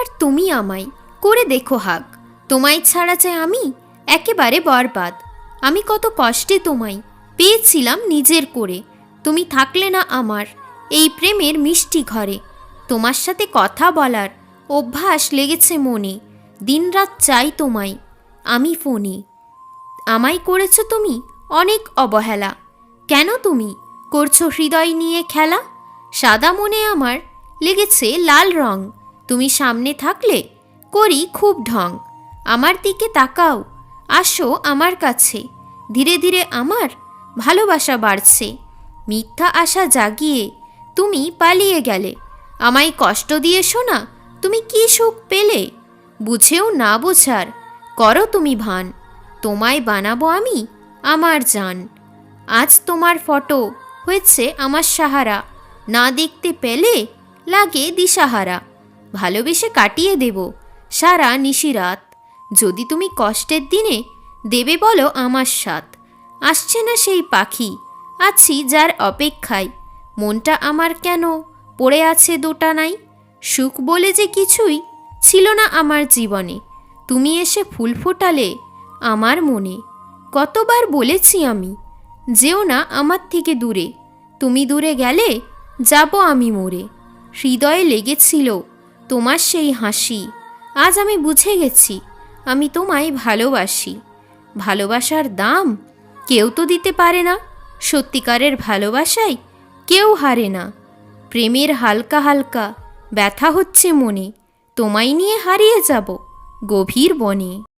একবার তুমি আমায়, করে দেখো হাক। তোমায় ছাড়া চাই আমি? একেবারে বরবাদ। আমি কত কষ্টে তোমায় পেয়েছিলাম নিজের করে। তুমি থাকলে না আমার এই প্রেমের মিষ্টি ঘরে। তোমার সাথে কথা বলার অভ্যাস লেগেছে মনে। দিনরাত চাই তোমায়, আমি ফোনে। আমায় করেছ তুমি অনেক অবহেলা। কেন তুমি? করছ হৃদয় নিয়ে খেলা? সাদা মনে আমার লেগেছে লাল রং। তুমি সামনে থাকলে করি খুব ঢং। আমার দিকে তাকাও, আসো আমার কাছে। ধীরে ধীরে আমার ভালোবাসা বাড়ছে। মিথ্যা আশা জাগিয়ে তুমি পালিয়ে গেলে। আমায় কষ্ট দিয়ে শোনা তুমি কি সুখ পেলে? বুঝেও না বোঝার করো তুমি ভান। তোমায় বানাবো আমি আমার জান। আজ তোমার ফটো হয়েছে আমার সাহারা। না দেখতে পেলে লাগে দিশাহারা। ভালোবেসে কাটিয়ে দেব। সারা নিশিরাত। যদি তুমি কষ্টের দিনে দেবে বলো আমার সাথ আসছে না সেই পাখি। আছি যার অপেক্ষায়। মনটা আমার কেন? পড়ে আছে দোটানাই সুখ বলে যে কিছুই ছিল না আমার জীবনে। তুমি এসে ফুল ফোটালে আমার মনে। কতবার বলেছি আমি, যেও না আমার থেকে দূরে। তুমি দূরে গেলে যাব আমি মরে হৃদয়ে লেগেছিল তোমার সেই হাসি। আজ আমি বুঝে গেছি, আমি তোমায় ভালোবাসি। ভালোবাসার দাম কেউ তো দিতে পারে না, সত্যিকারের ভালোবাসাই কেউ হারে না। প্রেমের হালকা হালকা ব্যথা হচ্ছে মনে, তোমায় নিয়ে হারিয়ে যাব গভীর বনে।